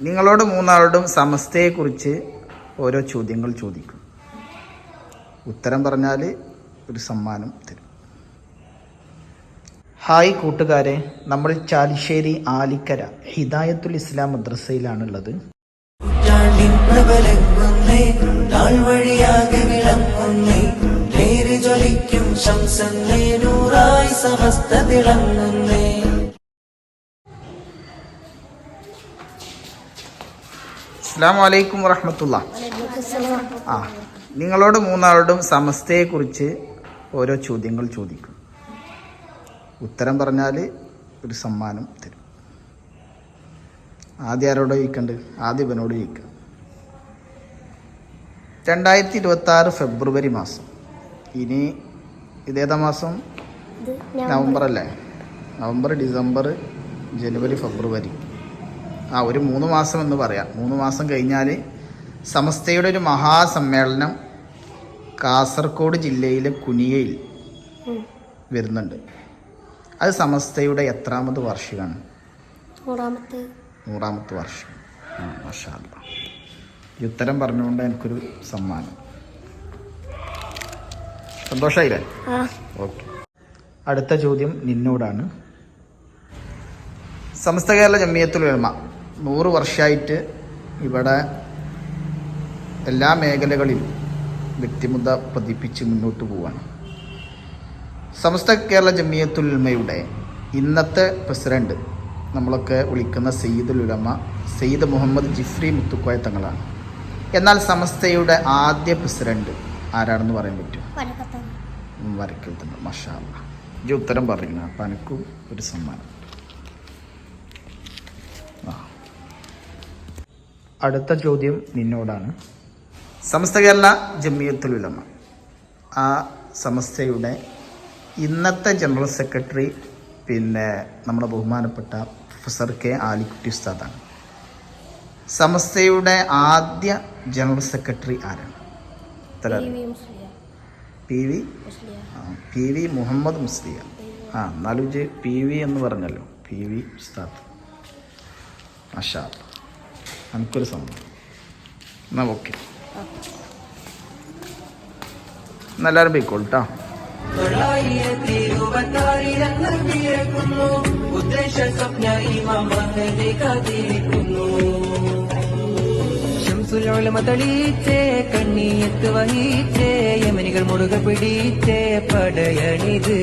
നിങ്ങളോട് മൂന്നാളോടും സമസ്തയെക്കുറിച്ച് ഓരോ ചോദ്യങ്ങൾ ചോദിക്കും. ഉത്തരം പറഞ്ഞാൽ ഒരു സമ്മാനം തരും. ഹായ് കൂട്ടുകാരെ നമ്മൾ ചാലിശ്ശേരി ആലിക്കര ഹിദായത്തുൽ ഇസ്ലാം മദ്രസയിലാണുള്ളത്. ജ്വലിക്കും ശംസന്നേ നൂറായി സമസ്ത തിളങ്ങുന്നേ. അസ്സാം വലൈക്കും വറഹമത്തുള്ള. ആ നിങ്ങളോട് മൂന്നാളോടും സമസ്തയെക്കുറിച്ച് ഓരോ ചോദ്യങ്ങൾ ചോദിക്കും. ഉത്തരം പറഞ്ഞാൽ ഒരു സമ്മാനം തരും. ആദ്യം ആരോട് ചോദിക്കണ്ട്? ആദ്യം ഇവനോട് ചോദിക്കുക രണ്ടായിരത്തി ഇരുപത്തി ആറ് ഫെബ്രുവരി മാസം. ഇനി ഇതേതാ മാസം? നവംബർ. അല്ലേ നവംബർ ഡിസംബർ ജനുവരി ഫെബ്രുവരി. ആ ഒരു മൂന്ന് മാസം എന്ന് പറയാം. മൂന്ന് മാസം കഴിഞ്ഞാൽ സമസ്തയുടെ ഒരു മഹാസമ്മേളനം കാസർഗോഡ് ജില്ലയിലെ കുനിയയിൽ വരുന്നുണ്ട്. അത് സമസ്തയുടെ എത്രാമത് വാർഷികമാണ്? നൂറാമത്തെ. നൂറാമത്തെ വർഷം ആ. ഈ ഉത്തരം പറഞ്ഞുകൊണ്ട് എനിക്കൊരു സമ്മാനം. സന്തോഷമായില്ലേ ഓക്കെ. അടുത്ത ചോദ്യം നിന്നോടാണ്. സമസ്ത കേരള ജമ്മിയത്തുൽ ഉലമ നൂറ് വർഷമായിട്ട് ഇവിടെ എല്ലാ മേഖലകളിലും വ്യക്തിമുദ്ര പതിപ്പിച്ച് മുന്നോട്ട് പോവുകയാണ് സമസ്ത കേരള ജമിയത്തുൽ ഉലമയുടെ ഇന്നത്തെ പ്രസിഡന്റ് നമ്മളൊക്കെ വിളിക്കുന്ന സയ്യിദുൽ ഉലമ സയ്യിദ് മുഹമ്മദ് ജിഫ്രി മുത്തുക്കോയ തങ്ങളാണ്. എന്നാൽ സമസ്തയുടെ ആദ്യ പ്രസിഡന്റ് ആരാണെന്ന് പറയാൻ പറ്റും? വരക്കൽ വരയ്ക്കുന്നത് മഷാല ഈ ഉത്തരം പറയുന്നത് അപ്പം എനിക്കും ഒരു സമ്മാനം. അടുത്ത ചോദ്യം നിന്നോടാണ്. സമസ്ത കേരള ജമ്മിയത്തുൽ ഉലമ. ആ സമസ്തയുടെ ഇന്നത്തെ ജനറൽ സെക്രട്ടറി പിന്നെ നമ്മുടെ ബഹുമാനപ്പെട്ട പ്രൊഫസർ കെ ആലിക്കുട്ടി ഉസ്താദാണ്. സമസ്തയുടെ ആദ്യ ജനറൽ സെക്രട്ടറി ആരാണ്? പി വി ആ, പി വി മുഹമ്മദ് മുസ്ലിയ. ആ എന്നാലും പി വി എന്ന് പറഞ്ഞല്ലോ. പി വി ഉസ്താദ്. മഷാ നമുക്കൊരു സമ്മതം എന്നാ ഓക്കെ. എന്നെല്ലാവരും പോയിക്കോളൂ കേട്ടോ കണ്ണീയത്ത് വഹിച്ചേ യമനികൾ മുറുകെ പിടിച്ചേ പടയണിത്.